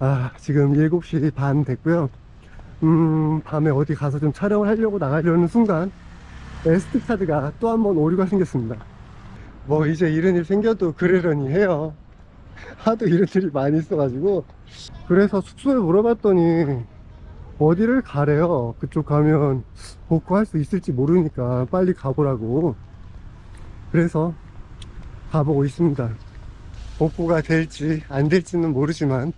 아, 지금 7시 반 됐고요. 음, 밤에 어디 가서 좀 촬영을 하려고 나가려는 순간 SD카드가 또 한 번 오류가 생겼습니다. 뭐 이제 이런 일 생겨도 그러려니 해요. 하도 이런 일이 많이 있어가지고 그래서 숙소에 물어봤더니 어디를 가래요. 그쪽 가면 복구할 수 있을지 모르니까 빨리 가보라고. 그래서 가보고 있습니다. 복구가 될지 안 될지는 모르지만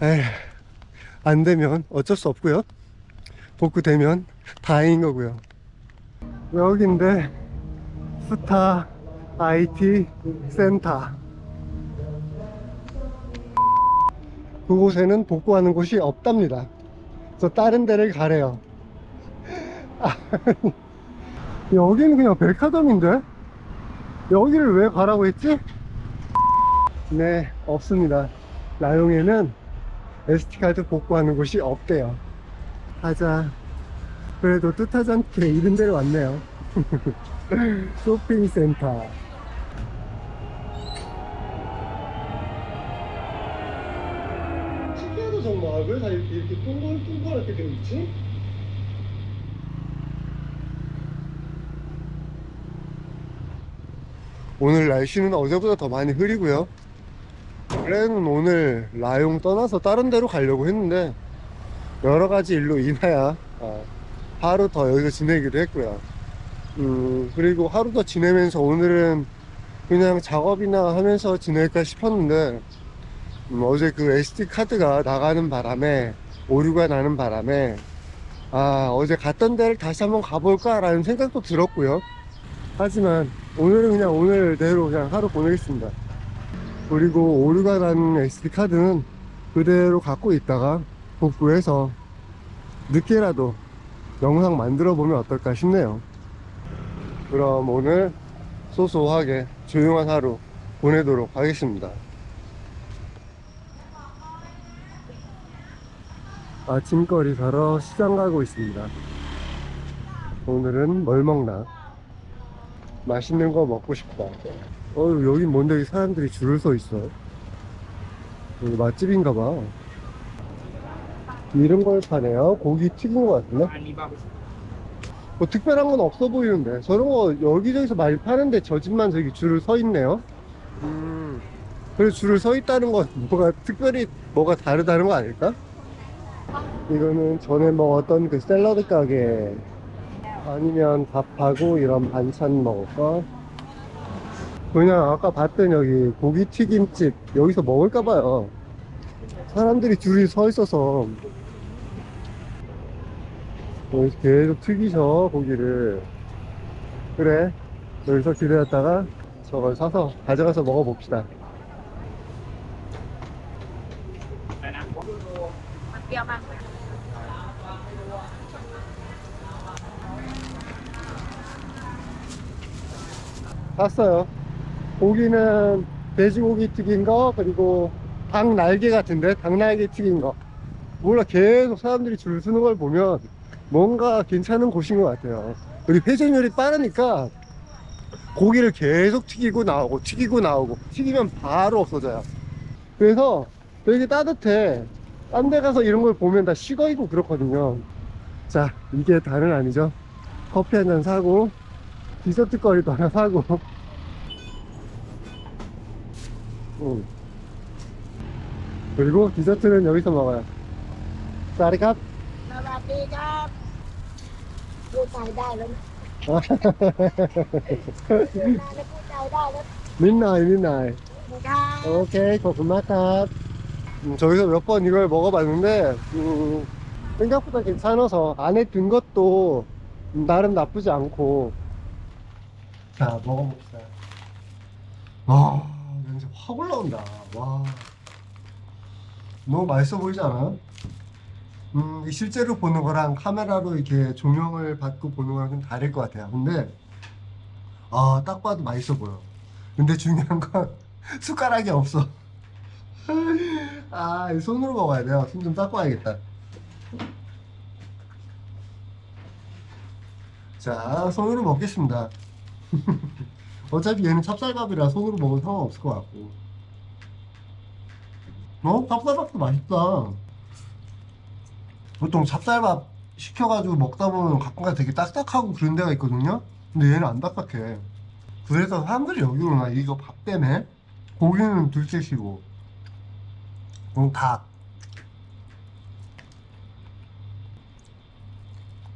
에휴, 안 되면 어쩔 수 없고요. 복구되면 다행인 거고요. 여기인데 스타 IT 센터 그곳에는 복구하는 곳이 없답니다. 그래서 다른 데를 가래요. 아, 여기는 그냥 백화점인데? 여기를 왜 가라고 했지? 네, 없습니다. 나용에는 SD카드 복구하는 곳이 없대요. 하자. 그래도 뜻하지 않게 이런 데로 왔네요. 쇼핑센터. 신기하다 정말. 왜 다 이렇게, 동글동글하게 되어 있지? 오늘 날씨는 어제보다 더 많이 흐리고요. 원래는 오늘 라용 떠나서 다른 데로 가려고 했는데 여러 가지 일로 인하여 어, 하루 더 여기서 지내기로 했고요. 음, 그리고 하루 더 지내면서 오늘은 그냥 작업이나 하면서 지낼까 싶었는데 음, 어제 그 SD 카드가 나가는 바람에 오류가 나는 바람에 아 어제 갔던 데를 다시 한번 가볼까 라는 생각도 들었고요. 하지만 오늘은 그냥 오늘대로 그냥 하루 보내겠습니다. 그리고 오류가 난 SD 카드는 그대로 갖고 있다가 복구해서 늦게라도 영상 만들어 보면 어떨까 싶네요. 그럼 오늘 소소하게 조용한 하루 보내도록 하겠습니다. 아침거리 사러 시장 가고 있습니다. 오늘은 뭘 먹나? 맛있는 거 먹고 싶다. 어, 여기 뭔데 여기 사람들이 줄을 서 있어. 여기 맛집인가 봐. 이런 걸 파네요. 고기 튀긴 것 같은데? 뭐 특별한 건 없어 보이는데. 저런 거 여기저기서 많이 파는데 저 집만 저기 줄을 서 있네요. 음. 그래서 줄을 서 있다는 건 뭐가 특별히 뭐가 다르다는 거 아닐까? 이거는 전에 먹었던 그 샐러드 가게 아니면 밥하고 이런 반찬 먹을 거 그냥 아까 봤던 여기 고기 튀김집 여기서 먹을까봐요. 사람들이 줄이 서 있어서. 여기서 계속 튀기셔 고기를. 그래 여기서 기다렸다가 저걸 사서 가져가서 먹어봅시다. 샀어요. 고기는 돼지고기 튀긴 거 그리고 닭 날개 같은데 닭 날개 튀긴 거 몰라 계속 사람들이 줄 서는 걸 보면 뭔가 괜찮은 곳인 것 같아요. 그리고 회전율이 빠르니까 고기를 계속 튀기고 나오고 튀기고 나오고 튀기면 바로 없어져요. 그래서 되게 따뜻해. 딴 데 가서 이런 걸 보면 다 식어 있고 그렇거든요. 자, 이게 다는 아니죠. 커피 한 잔 사고 디저트 거리도 하나 사고 응. 그리고 디저트는 여기서 먹어요 쌀이갑 สวัสดีครับพูดไทยได้แล้วนะพูดไทยแล้วพูดไทยได้แล้ว 민나이 민나이 ครับ 오케이 고구마탑 음, 저기서 몇 번 이걸 먹어봤는데 음, 생각보다 괜찮아서 안에 든 것도 나름 나쁘지 않고 자 먹어봅시다 와 냄새 확 올라온다 와 너무 맛있어 보이지 않아요? 음, 이 실제로 보는 거랑 카메라로 이렇게 조명을 받고 보는 거랑 좀 다를 것 같아요 근데 아 딱 봐도 맛있어 보여 근데 중요한 건 숟가락이 없어 아, 이 손으로 먹어야 돼요. 손 좀 닦고 와야겠다. 자, 손으로 먹겠습니다. 어차피 얘는 찹쌀밥이라 손으로 먹으면 상관없을 것 같고. 어? 찹쌀밥도 맛있다. 보통 찹쌀밥 시켜가지고 먹다 보면 가끔가다 되게 딱딱하고 그런 데가 있거든요. 근데 얘는 안 딱딱해. 그래서 사람들이 여기로 나 이거 밥 때문에 고기는 둘째시고 음, 닭.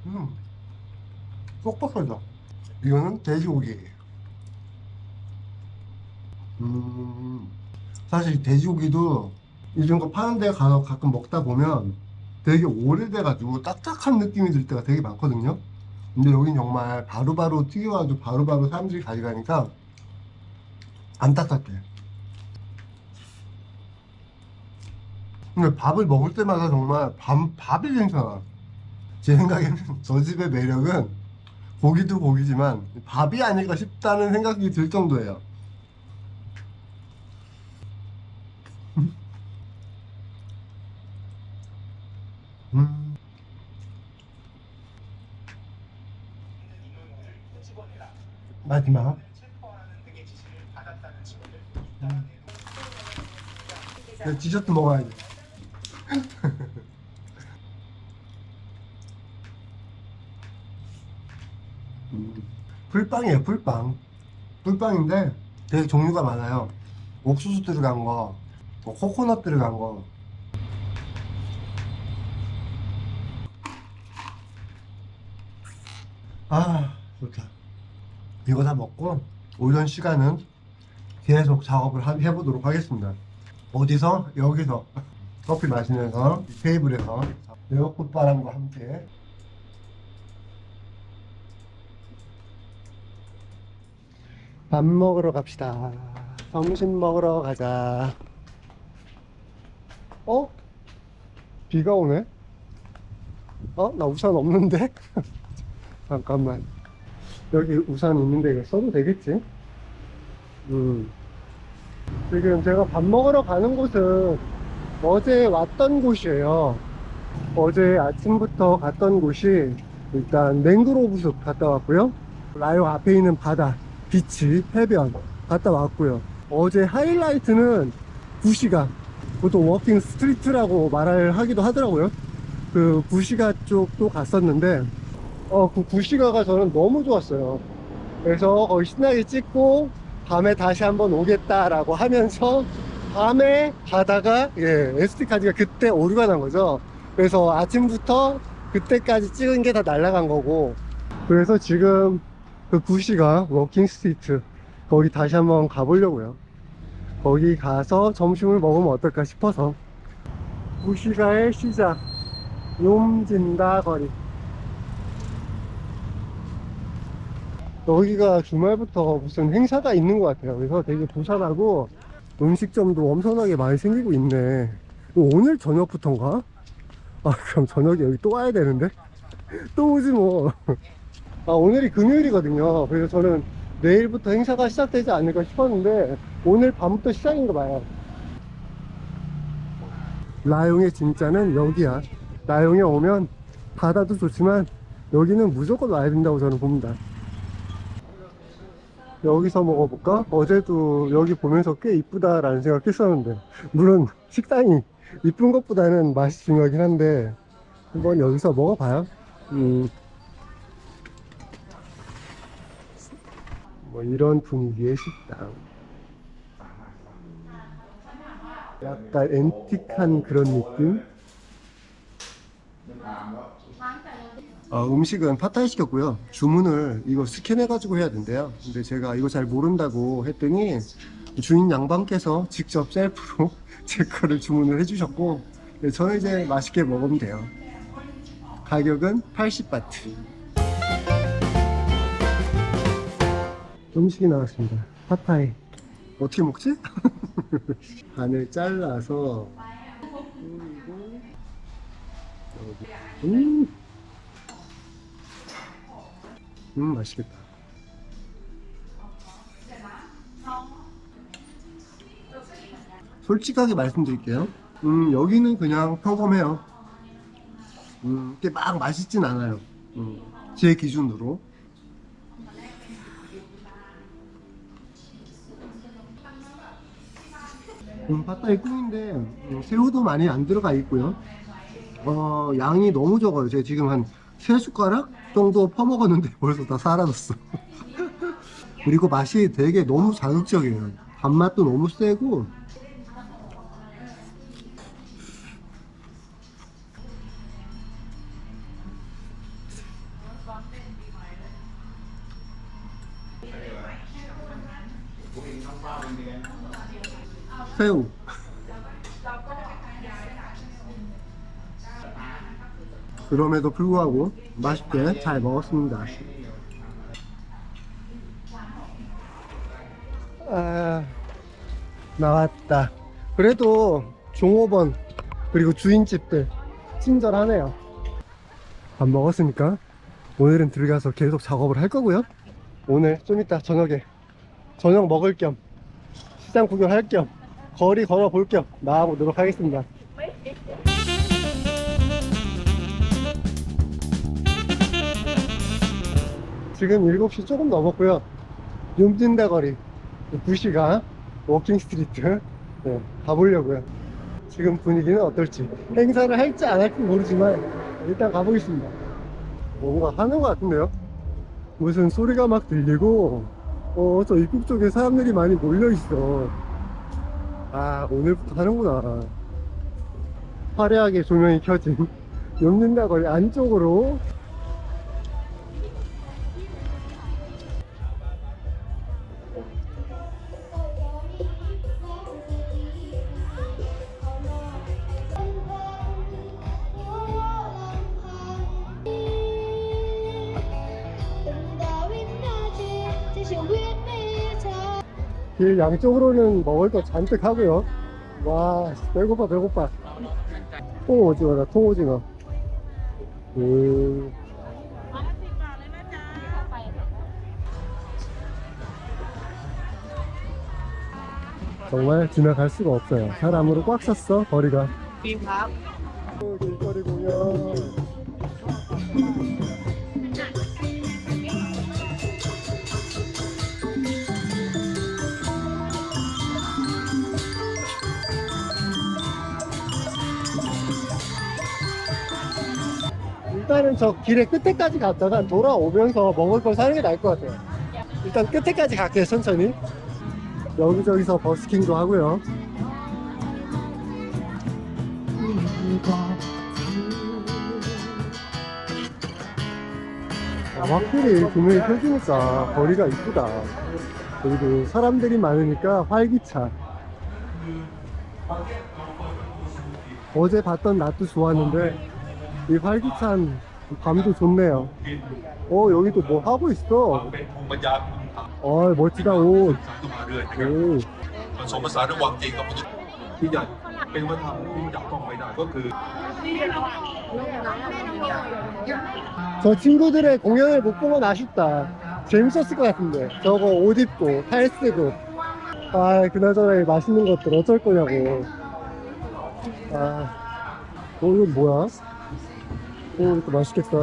음, 쏙뻑하다. 이거는 돼지고기. 음, 사실 돼지고기도 이런 거 파는 데 가서 가끔 먹다 보면 되게 오래돼가지고 딱딱한 느낌이 들 때가 되게 많거든요. 근데 여긴 정말 바로바로 튀겨가지고 바로바로 사람들이 가져가니까 안 딱딱해. 근데 밥을 먹을 때마다 정말 밥, 밥이 괜찮아. 제 생각에는 저 집의 매력은 고기도 고기지만 밥이 아닐까 싶다는 생각이 들 정도예요. 음. 마지막. 음. 네, 디저트 먹어야지. 음. 풀빵이에요, 풀빵. 풀빵인데 되게 종류가 많아요. 옥수수 들어간 거, 뭐 코코넛 들어간 거. 아, 좋다. 이거 다 먹고 오전 시간은 계속 작업을 하- 해보도록 하겠습니다. 어디서? 여기서 커피 마시면서 이 테이블에서 에어컨 바람과 함께 밥 먹으러 갑시다. 점심 먹으러 가자. 어? 비가 오네? 어? 나 우산 없는데? 잠깐만. 여기 우산 있는데 이거 써도 되겠지? 음. 지금 제가 밥 먹으러 가는 곳은 어제 왔던 곳이에요. 어제 아침부터 갔던 곳이 일단 맹그로브 숲 갔다 왔고요. 라요 앞에 있는 바다, 비치, 해변 갔다 왔고요. 어제 하이라이트는 부시가 보통 워킹 스트리트라고 말을 하기도 하더라고요. 그 부시가 쪽도 갔었는데 어, 그 구시가가 저는 너무 좋았어요. 그래서 거기 신나게 찍고 밤에 다시 한번 오겠다라고 하면서 밤에 가다가 예, SD카드가 그때 오류가 난 거죠. 그래서 아침부터 그때까지 찍은 게 다 날라간 거고 그래서 지금 그 구시가 워킹 스트리트 거기 다시 한번 가보려고요. 거기 가서 점심을 먹으면 어떨까 싶어서 구시가의 시작 욤진다 거리 여기가 주말부터 무슨 행사 가 있는 것 같아요. 그래서 되게 부산하고 음식점도 엄청나게 많이 생기고 있네. 오늘 저녁부터인가? 아, 그럼 저녁에 여기 또 와야 되는데? 또 오지 뭐. 아, 오늘이 금요일이거든요. 그래서 저는 내일부터 행사가 시작되지 않을까 싶었는데, 오늘 밤부터 시작인가 봐요. 라용의 진짜는 여기야. 라용에 오면 바다도 좋지만, 여기는 무조건 와야 된다고 저는 봅니다. 여기서 먹어볼까? 어제도 여기 보면서 꽤 이쁘다라는 생각 했었는데 물론 식당이 이쁜 것보다는 맛이 중요하긴 한데 한번 여기서 먹어봐요 음. 뭐 이런 분위기의 식당 약간 앤틱한 그런 느낌? 어, 음식은 파타이 시켰고요. 주문을 이거 스캔해가지고 해야 된대요. 근데 제가 이거 잘 모른다고 했더니 주인 양반께서 직접 셀프로 제 거를 주문을 해주셨고 네, 저는 이제 맛있게 먹으면 돼요. 가격은 80바트. 음식이 나왔습니다. 파타이. 어떻게 먹지? 반을 잘라서 음. 음. 맛있겠다. 솔직하게 말씀드릴게요. 음 여기는 그냥 평범해요. 음 이게 막 맛있진 않아요. 음, 제 기준으로. 음, 팟타이 꿍인데 음, 새우도 많이 안 들어가 있고요. 어, 양이 너무 적어요. 제가 지금 한 세 숟가락 정도 퍼먹었는데 벌써 다 사라졌어. 그리고 맛이 되게 너무 자극적이에요. 단맛도 너무 세고 새우 그럼에도 불구하고 맛있게 잘 먹었습니다. 아, 나왔다. 그래도 종업원 그리고 주인집들 친절하네요. 밥 먹었으니까 오늘은 들어가서 계속 작업을 할 거고요. 오늘 좀 이따 저녁에 저녁 먹을 겸 시장 구경할 겸 거리 걸어 볼 겸 나와보도록 하겠습니다. 지금 7시 조금 넘었고요. 용진대 거리 2시간 워킹 스트리트 네, 가보려고요. 지금 분위기는 어떨지 행사를 할지 안 할지 모르지만 일단 가보겠습니다. 뭔가 하는 것 같은데요? 무슨 소리가 막 들리고 어, 저 입국 쪽에 사람들이 많이 몰려 있어. 아, 오늘부터 하는구나. 화려하게 조명이 켜진 용린다 거리 안쪽으로 길 양쪽으로는 먹을 거 잔뜩 하고요. 와, 배고파, 배고파. 통오징어다, 통오징어. 음, 정말 지나갈 수가 없어요. 사람으로 꽉 찼어, 거리가. 어, 길거리 공연. 일단은 저 길의 끝에까지 갔다가 돌아오면서 먹을 걸 사는 게 나을 것 같아요. 일단 끝에까지 갈게요, 천천히. 여기저기서 버스킹도 하고요. 아, 확실히 조명이 켜지니까 거리가 이쁘다. 그리고 사람들이 많으니까 활기차. 어제 봤던 낮도 좋았는데 이 활기찬 밤도 좋네요. 어 여기도 뭐 하고 있어. เป็นภูมิปัญญาคุณท 어 멋지다 옷. ำขึ้นมาเรื่อยนะครับ 오. ผสมผสานระหว่างจริงกับมนุษย์ที่ใหญ่เป็นวัฒนธรรมที่จับต้องไม่ได้ก็คือ 저 친구들의 공연을 못 본 건 아쉽다. 재밌었을 것 같은데. 저거 옷 입고 탈 쓰고. 아 그나저나 이 맛있는 것들 어쩔 거냐고. 아. 어 이건 뭐야? 오 이거 맛있겠다.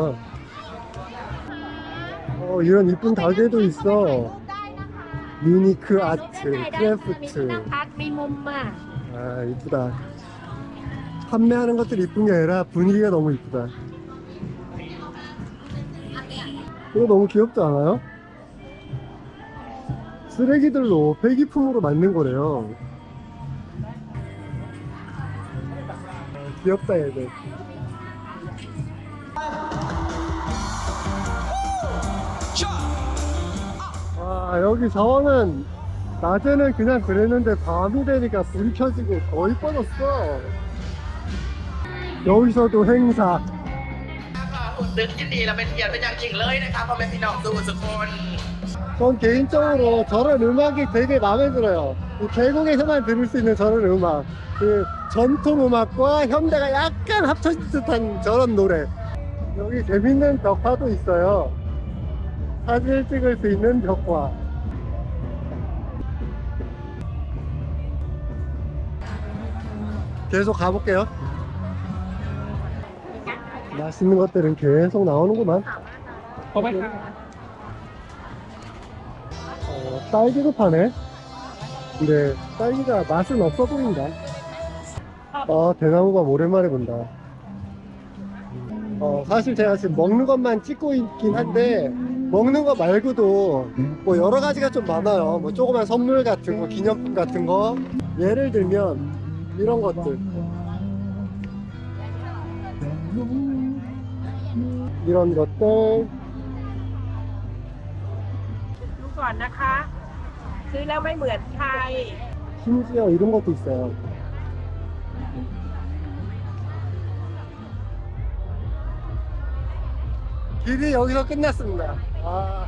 어 이런 이쁜 가게도 있어. 유니크 아트, ได้ได้มีที่ 크래프트. นั่งพักมีมุมอ่ะ 아 이쁘다 판매하는 것들이 이쁜 게 아니라 분위기가 너무 이쁘다 이거 너무 귀엽지 않아요? 쓰레기들로 폐기품으로 만든 거래요 아, 귀엽다 얘들 아 여기 자원은 낮에는 그냥 그랬는데 밤이 되니까 불이 켜지고 더 이뻐졌어 여기서도 행사 หุ่นดึกยินดีและเป็นเกียรติเป็นอย่างยิ่งเลยนะครับพ่อแม่พี่น้องทุกสุกคน 전 개인적으로 저런 음악이 되게 마음에 들어요 이 계곡에서만 들을 수 있는 저런 음악 그 전통 음악과 현대가 약간 합쳐진 듯한 저런 노래 여기 재밌는 벽화도 있어요 사진을 찍을 수 있는 벽화. 계속 가볼게요. 맛있는 것들은 계속 나오는구만. 어, 딸기도 파네. 근데 딸기가 맛은 없어 보인다. 아, 대나무가 오랜만에 본다. 어, 사실 제가 지금 먹는 것만 찍고 있긴 한데, 먹는 거 말고도 뭐 여러 가지가 좀 많아요. 뭐 조그만 선물 같은 거, 기념품 같은 거. 예를 들면, 이런 것들. 이런 것들. ดูก่อนนะคะ ซื้อแล้วไม่เหมือนใคร 심지어 이런 것도 있어요. 길이 여기서 끝났습니다. 아.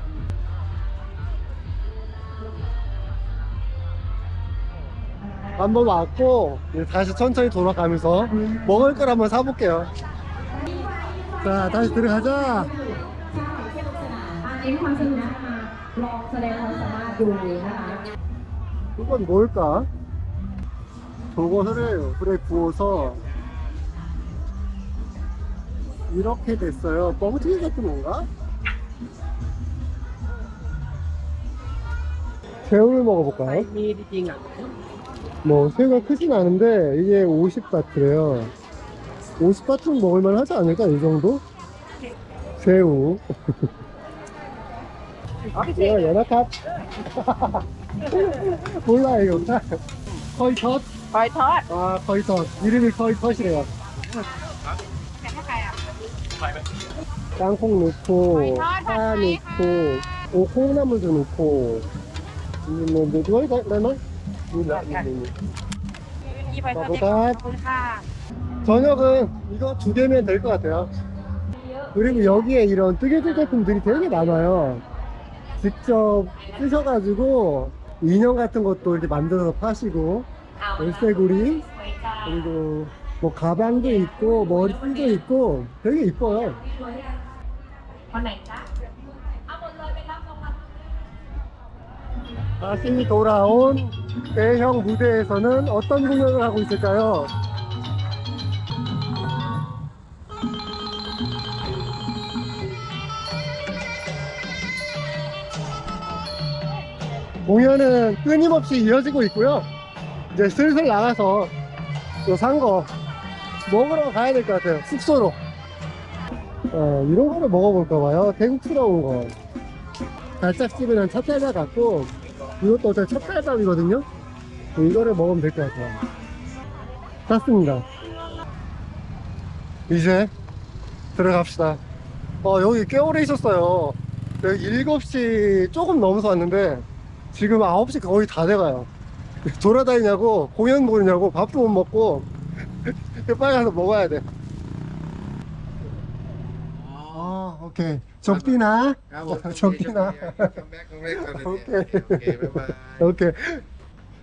한번 왔고 이제 다시 천천히 돌아가면서 먹을 걸 한번 사볼게요. 자, 다시 들어가자. เน้นความสนุกนะคะลองแสดงความสามารถดูนะคะ 이건 뭘까? 저거를 불에 구워서 이렇게 됐어요. 뻥튀기 같은 건가? 새우를 먹어볼까요? 뭐 새우가 크진 않은데 이게 50바트래요. 50바트는 먹을만 하지 않을까 이 정도? 새우. 아 이거 연합탑? 몰라 이거. 거의 덧 거의 덧아 거의 덧 이름이 거의 덧이래요. 땅콩 넣고 파 넣고 오 콩나물도 넣고 이뭐 뭐가 있나? 나나? 나보다 저녁은 이거 두 개면 될 것 같아요. 그리고 여기에 이런 뜨개질 제품들이 되게 많아요. 직접 쓰셔가지고 인형 같은 것도 이렇게 만들어서 파시고 열쇠고리 그리고 뭐 가방도 있고 머리띠도 있고 되게 이뻐요. คนไหนจ๊ะ 다시 돌아온 대형 무대에서는 어떤 공연을 하고 있을까요? 공연은 끊임없이 이어지고 있고요. 이제 슬슬 나가서 또 산 거 먹으러 가야 될 것 같아요. 숙소로. 어, 이런 거를 먹어볼까 봐요. 태국스러운 거. 달짝지근한 찹쌀밥 같고 이것도 어차피 찹쌀밥이거든요? 이거를 먹으면 될 것 같아요. 땄습니다. 이제 들어갑시다. 어 여기 꽤 오래 있었어요. 여기 7시 조금 넘어서 왔는데 지금 9시 거의 다 돼가요. 돌아다니냐고 공연 보느냐고 밥도 못 먹고 빨리 가서 먹어야 돼 아, 오케이. 적디나. ครับผม 적디나. คัมแบ็กคัมแบ็กตอนนี้ 오케이. โอเคบ๊ายบาย 오케이.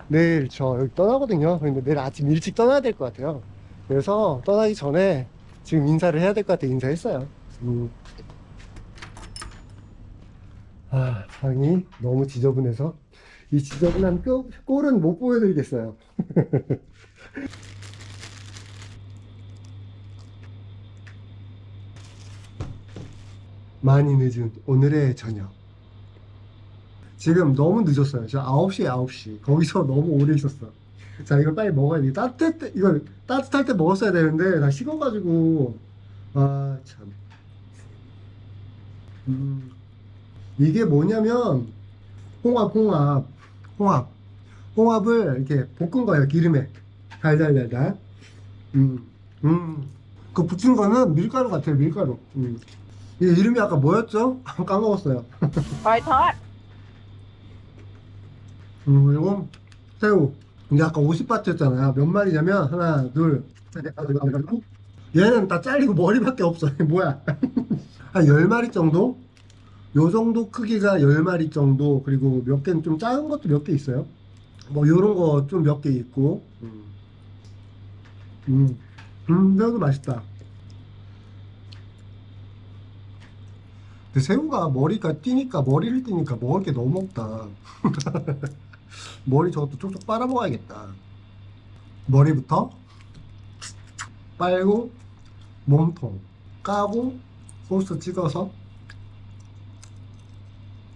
내일 저 여기 떠나거든요. 근데 내일 아침 일찍 떠나야 될 것 같아요. 그래서 떠나기 전에 지금 인사를 해야 될 것 같아 인사했어요. 음. 아, 방이 너무 지저분해서 이 지저분한 꼴, 꼴은 못 보여드리겠어요. 많이 늦은 오늘의 저녁. 지금 너무 늦었어요. 저 9시에 9시. 거기서 너무 오래 있었어. 자, 이걸 빨리 먹어야 돼. 따뜻할 때, 이걸 따뜻할 때 먹었어야 되는데, 나 식어가지고. 아, 참. 음. 이게 뭐냐면, 홍합, 홍합, 홍합. 홍합을 이렇게 볶은 거예요, 기름에. 달달달달. 음, 음. 그 붙인 거는 밀가루 같아요, 밀가루. 음. 얘 이름이 아까 뭐였죠? 까먹었어요. My thought. 음, 그리고 새우. 이게 아까 50바트 였잖아요. 몇 마리냐면 하나, 둘, 얘는 다 잘리고 머리밖에 없어. 뭐야? 한 10마리 정도? 요 정도 크기가 10마리 정도. 그리고 몇 개는 좀 작은 것도 몇 개 있어요. 뭐 요런 거 좀 몇 개 있고. 음. 음, 새우도 맛있다. 근데 새우가 머리가 띄니까 머리를 띄니까 먹을 게 너무 없다. 머리 저것도 쪽쪽 빨아먹어야겠다. 머리부터 빨고 몸통 까고 소스 찍어서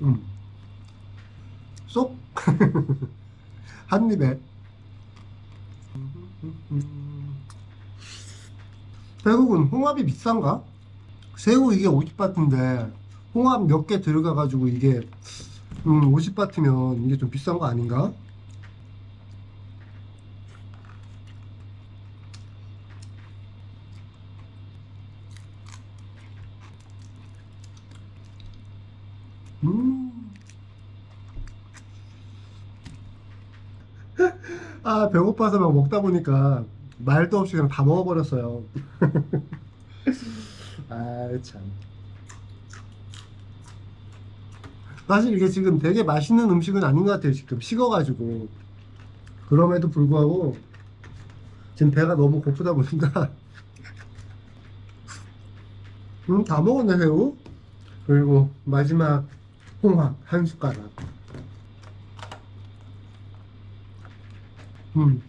음. 쏙 한 입에. 태국은 홍합이 비싼가? 새우 이게 50바트인데 홍합 몇 개 들어가가지고 이게 음 50바트면 이게 좀 비싼 거 아닌가? 음. 아 배고파서 막 먹다 보니까 말도 없이 그냥 다 먹어버렸어요. 아 참. 사실 이게 지금 되게 맛있는 음식은 아닌 것 같아요. 지금 식어가지고 그럼에도 불구하고 지금 배가 너무 고프다 보니까 음, 다 먹었네 새우. 그리고 마지막 홍합 한 숟가락. 음.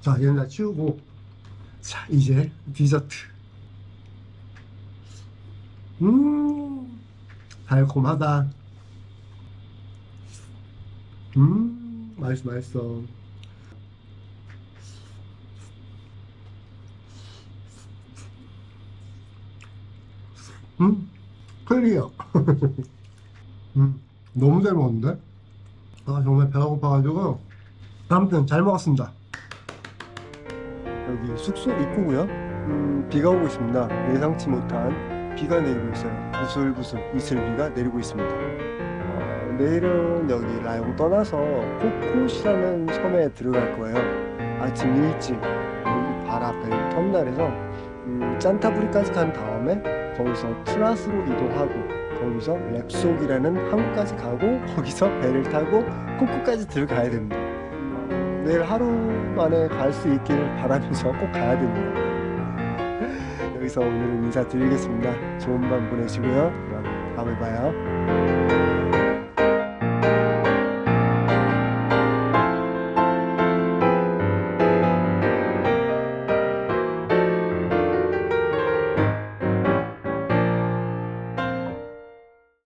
자, 얘는 다 치우고. 자, 이제 디저트. 음, 달콤하다. 음, 맛있어, 맛있어. 음, 클리어. 음, 너무 잘 먹었는데? 아, 정말 배가 고파가지고. 아무튼 잘 먹었습니다. 여기 숙소 입구고요. 음, 비가 오고 있습니다. 예상치 못한 비가 내리고 있어요. 부슬부슬 이슬비가 내리고 있습니다. 어, 내일은 여기 라용 떠나서 코콧이라는 섬에 들어갈 거예요. 아침 일찍 여기 발 앞에 터미널에서 음, 짠타부리까지 간 다음에 거기서 트라스로 이동하고 거기서 랩속이라는 항구까지 가고 거기서 배를 타고 코코까지 들어가야 됩니다. 내일 하루 만에 갈 수 있기를 바라면서 꼭 가야 됩니다. 여기서 오늘은 인사드리겠습니다. 좋은 밤 보내시고요. 그럼 다음에 봐요.